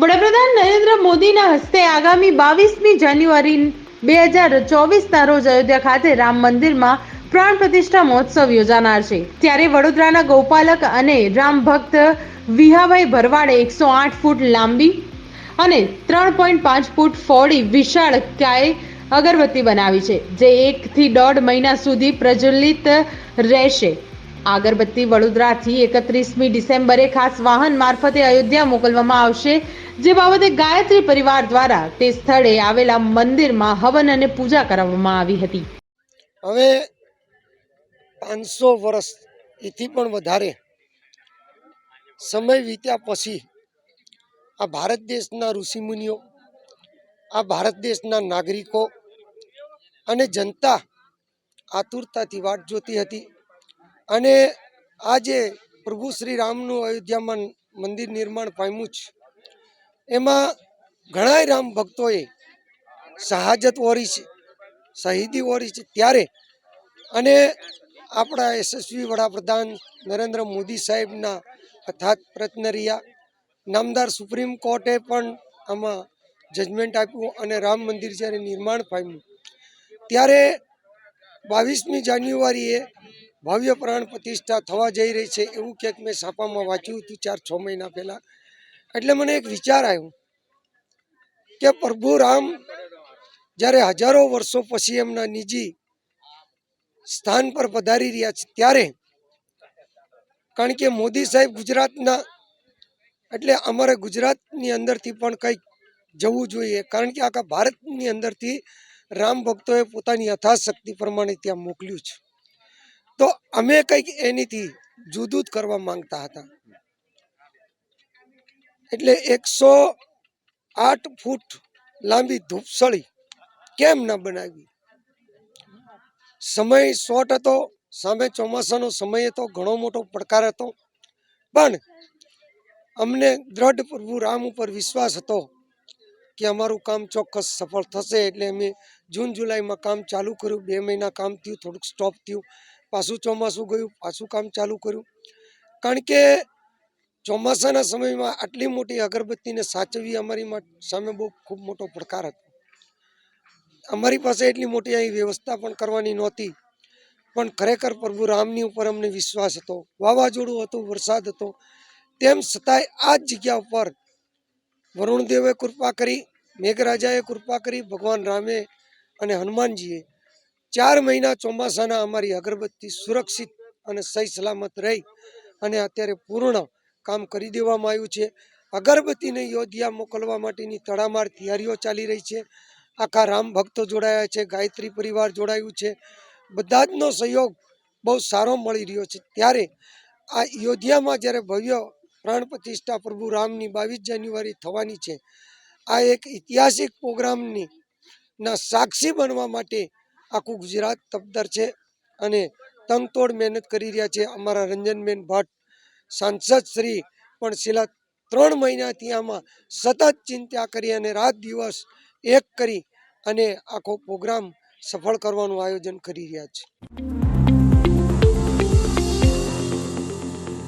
વડાપ્રધાન નરેન્દ્ર મોદીના હસ્તે આગામી બાવીસમી જાન્યુઆરી બે હજાર ચોવીસના રોજ અયોધ્યા ખાતે રામ મંદિરમાં પ્રાણ પ્રતિષ્ઠા મહોત્સવ યોજાનાર છે. ત્યારે વડોદરાના ગૌપાલક અને રામ ભક્ત વિહાભાઈ ભરવાડે એકસો આઠ ફૂટ લાંબી અને ત્રણ પોઈન્ટ પાંચ ફૂટ ફોડી વિશાળ કાય અગરબત્તી બનાવી છે, જે એકથી દોઢ મહિના સુધી પ્રજ્વલિત રહેશે. આ અગરબત્તી વડોદરાથી એકત્રીસમી ડિસેમ્બરે ખાસ વાહન મારફતે અયોધ્યા મોકલવામાં આવશે, જે બાબતે ગાયત્રી પરિવાર દ્વારા તે સ્થળે આવેલા મંદિરમાં હવન અને પૂજા કરાવવામાં આવી હતી. હવે પાંચસો વર્ષ, એથી પણ વધારે સમય વીત્યા પછી આ ભારત દેશના ઋષિમુનિઓ, આ ભારત દેશના નાગરિકો અને જનતા આતુરતાથી વાટ જોતી હતી. અને આજે પ્રભુ શ્રી રામનું અયોધ્યામાં મંદિર નિર્માણ પામ્યું છે. એમાં ઘણાય રામ ભક્તોએ શહાજત ઓરી છે, શહીદી ઓરી છે ત્યારે. અને આપણા યશસ્વી વડાપ્રધાન નરેન્દ્ર મોદી સાહેબના અથાત પ્રયત્ન રહ્યા. નામદાર સુપ્રીમ કોર્ટે પણ આમાં જજમેન્ટ આપ્યું અને રામ મંદિર જ્યારે નિર્માણ પામ્યું. ત્યારે બાવીસમી જાન્યુઆરીએ ભવ્ય પ્રાણ પ્રતિષ્ઠા થવા જઈ રહી છે એવું ક્યાંક મેં છાપામાં વાંચ્યું હતું ચાર, છ મહિના પહેલાં. એટલે મને એક વિચાર આવ્યો કે પ્રભુ રામ જ્યારે હજારો વર્ષો પછી એમના નિજી સ્થાન પર પધારી રહ્યા છે, ત્યારે કારણ કે મોદી સાહેબ ગુજરાતના, એટલે અમારે ગુજરાતની અંદરથી પણ કંઈક જવું જોઈએ. કારણ કે આખા ભારતની અંદરથી રામ ભક્તોએ પોતાની યથાશક્તિ પ્રમાણે ત્યાં મોકલ્યું છે. તો અમે કંઈક એનીથી જુદું જ કરવા માંગતા હતા. એટલે એકસો આઠ ફૂટ લાંબી ધૂપસળી કેમ ના બનાવી? સમય શોર્ટ હતો, સામે ચોમાસાનો સમય હતો, ઘણો મોટો પડકાર હતો. પણ અમને દ્રઢ પ્રભુ રામ ઉપર વિશ્વાસ હતો કે અમારું કામ ચોક્કસ સફળ થશે. એટલે અમે જૂન જુલાઈમાં કામ ચાલુ કર્યું. બે મહિના કામ થયું, થોડુંક સ્ટોપ થયું. પાછું ચોમાસું ગયું, પાછું કામ ચાલુ કર્યું. કારણ કે ચોમાસાના સમયમાં આટલી મોટી અગરબત્તીને સાચવવી અમારી સામે બહુ ખૂબ મોટો પડકાર હતો. અમારી પાસે એટલી મોટી અહીં વ્યવસ્થા પણ કરવાની નહોતી. પણ ખરેખર પ્રભુ રામની ઉપર અમને વિશ્વાસ હતો. વાવાઝોડું હતું, વરસાદ હતો. તેમ છતાંય આ જ જગ્યા ઉપર વરુણદેવે કૃપા કરી, મેઘરાજાએ કૃપા કરી, ભગવાન રામે અને હનુમાનજીએ ચાર મહિના ચોમાસાના અમારી અગરબત્તી સુરક્ષિત અને સહી સલામત રહી અને અત્યારે પૂર્ણ કામ કરી દેવામાં આવ્યું છે. અગરબત્તીને યોધ્યા મોકલવા માટેની તડામાર તૈયારીઓ ચાલી રહી છે. આખા રામ ભક્તો જોડાયા છે, ગાયત્રી પરિવાર જોડાયું છે. બધા જનો સહયોગ બહુ સારો મળી રહ્યો છે. ત્યારે આ યોધ્યામાં જ્યારે ભવ્ય પ્રાણ પ્રતિષ્ઠા પ્રભુ રામની બાવીસ જાન્યુઆરી થવાની છે, આ એક ઐતિહાસિક પ્રોગ્રામની ના સાક્ષી બનવા માટે આખું ગુજરાત તપદર છે અને તંગતોડ મહેનત કરી રહ્યા છે અમારા રંજનબેન ભટ્ટ, સાંસદ શ્રી, પણ છેલ્લા ત્રણ મહિનાથી આમાં સતત ચિંતા કરી અને રાત દિવસ એક કરી અને આખો પ્રોગ્રામ સફળ કરવાનું આયોજન કરી રહ્યા છે.